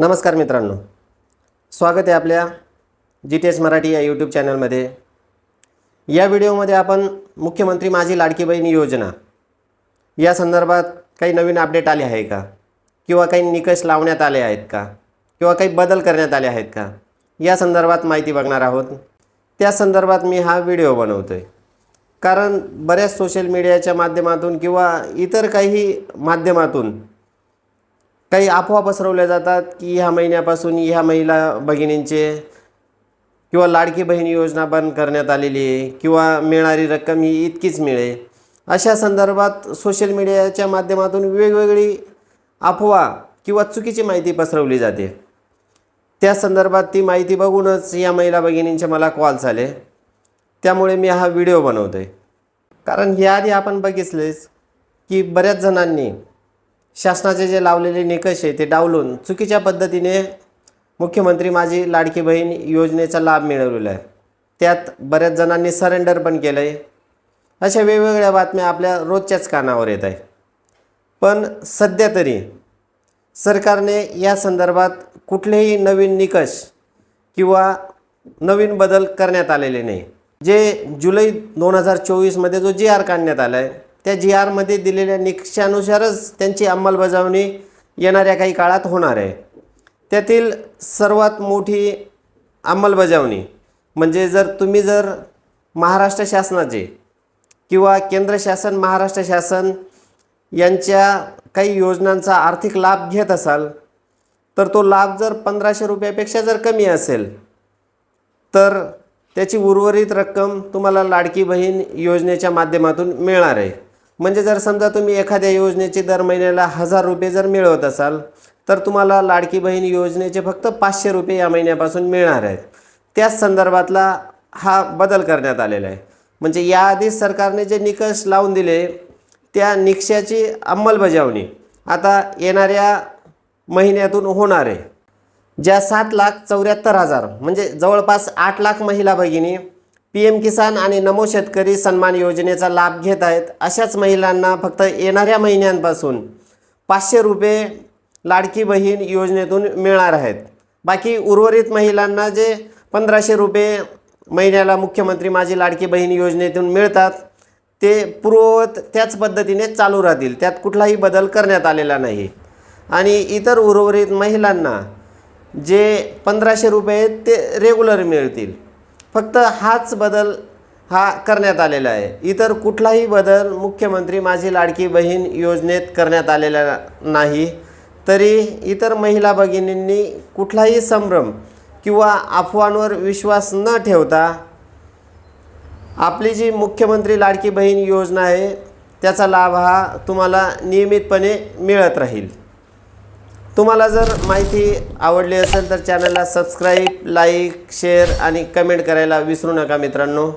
नमस्कार मित्रांनो. स्वागत आहे आपल्या जी टी एस मराठी या यूट्यूब चॅनलमध्ये या व्हिडिओमध्ये आपण मुख्यमंत्री माझी लाडकी बहीण योजना या संदर्भात काही नवीन अपडेट आले आहे का? किंवा काही निकष लावण्यात आले आहेत का? किंवा काही बदल करण्यात आले आहेत का? या संदर्भात माहिती बघणार आहोत. त्या संदर्भात मी हा व्हिडिओ बनवतो आहे कारण बऱ्याच सोशल मीडियाच्या माध्यमातून किंवा इतर काही माध्यमातून काही अफवा पसरवल्या जातात की ह्या महिन्यापासून ह्या महिला भगिनींचे किंवा लाडकी बहीण योजना बंद करण्यात आलेली आहे किंवा मिळणारी रक्कम ही इतकीच मिळेल. अशा संदर्भात सोशल मीडियाच्या माध्यमातून वेगवेगळी अफवा किंवा चुकीची माहिती पसरवली जाते. त्या संदर्भात ती माहिती बघूनच या महिला भगिनींचे मला कॉल्स आले त्यामुळे मी हा व्हिडिओ बनवतो आहे कारण ह्याआधी आपण बघितलेच की बऱ्याच जणांनी शासनाचे जे लावलेले निकष आहे ते डावलून चुकीच्या पद्धतीने मुख्यमंत्री माझी लाडकी बहीण योजनेचा लाभ मिळवलेला आहे. त्यात बऱ्याच जणांनी सरेंडर पण केलं आहे अशा वेगवेगळ्या बातम्या आपल्या रोजच्याच कानावर येत आहे. पण सध्या तरी सरकारने या संदर्भात कुठलेही नवीन निकष किंवा नवीन बदल करण्यात आलेले नाही. जे जुलै दोन हजार चोवीसमध्ये जो जी आर काढण्यात आला आहे त्या जी आरमध्ये दिलेल्या निकषानुसारच त्यांची अंमलबजावणी येणाऱ्या काही काळात होणार आहे. त्यातील सर्वात मोठी अंमलबजावणी म्हणजे जर तुम्ही जर महाराष्ट्र शासनाचे किंवा केंद्र शासन महाराष्ट्र शासन यांच्या काही योजनांचा आर्थिक लाभ घेत असाल तर तो लाभ जर पंधराशे रुपयापेक्षा जर कमी असेल तर त्याची उर्वरित रक्कम तुम्हाला लाडकी बहीण योजनेच्या माध्यमातून मिळणार आहे. म्हणजे जर समजा तुम्ही एखाद्या योजनेचे दर महिन्याला हजार रुपये जर मिळवत असाल तर तुम्हाला लाडकी बहीण योजनेचे फक्त पाचशे रुपये या महिन्यापासून मिळणार आहेत. त्याच संदर्भातला हा बदल करण्यात आलेला आहे. म्हणजे याआधी सरकारने जे निकष लावून दिले त्या निकषाची अंमलबजावणी आता येणाऱ्या महिन्यातून होणार आहे. ज्या सात लाख चौऱ्याहत्तर हजार म्हणजे जवळपास आठ लाख महिला भगिनी पी एम किसान आणि नमो शेतकरी सन्मान योजनेचा लाभ घेत आहेत. अशाच महिलांना फक्त येणाऱ्या महिन्यांपासून पाचशे रुपये लाडकी बहीण योजनेतून मिळणार आहेत. बाकी उर्वरित महिलांना जे पंधराशे रुपये महिन्याला मुख्यमंत्री माझी लाडकी बहीण योजनेतून मिळतात ते पूर्ववत त्याच पद्धतीने चालू राहतील. त्यात कुठलाही बदल करण्यात आलेला नाही. आणि इतर उर्वरित महिलांना जे पंधराशे रुपये आहेत ते रेग्युलर मिळतील. फक्त हाच बदल हा करण्यात आलेला आहे. इतर कुठलाही बदल मुख्यमंत्री माझी लाडकी बहीण योजनेत करण्यात आलेला नाही. तरी इतर महिला भगिनींनी कुठलाही संभ्रम किंवा अफवांवर विश्वास न ठेवता आपली जी मुख्यमंत्री लाडकी बहीण योजना आहे त्याचा लाभ हा तुम्हाला नियमितपणे मिळत राहील. तुम्हाला जर माहिती आवडली असेल तर चॅनलला सबस्क्राईब लाईक शेअर आणि कमेंट करायला विसरू नका मित्रांनो.